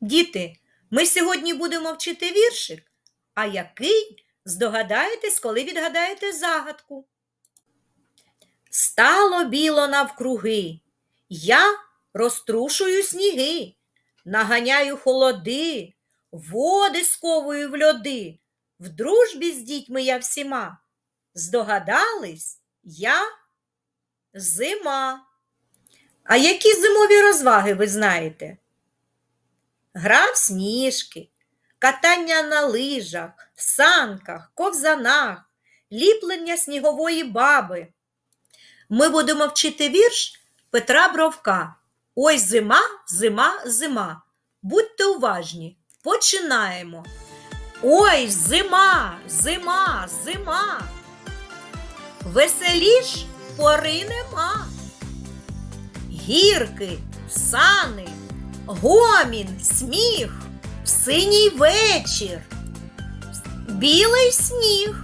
Діти, ми сьогодні будемо вчити віршик. А який здогадаєтесь, коли відгадаєте загадку? Стало біло навкруги, я розтрушую сніги, наганяю холоди, води сковую в льоди. В дружбі з дітьми я всіма. Здогадались, я зима. А які зимові розваги ви знаєте? Гра в сніжки, катання на лижах, санках, ковзанах, ліплення снігової баби. Ми будемо вчити вірш Петра Бровка. Ой, зима, зима, зима. Будьте уважні. Починаємо. Ой, зима, зима, зима. Веселіш пори нема. Гірки, сани, гомін, сміх, синій вечір, білий сніг,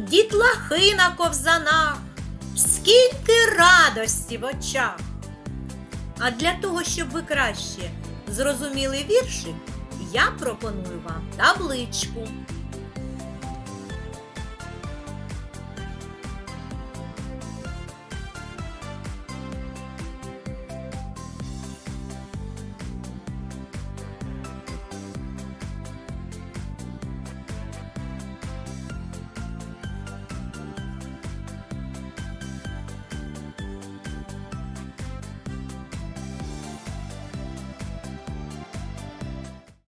дітлахи на ковзанах, скільки радості в очах. А для того, щоб ви краще зрозуміли віршик, я пропоную вам табличку.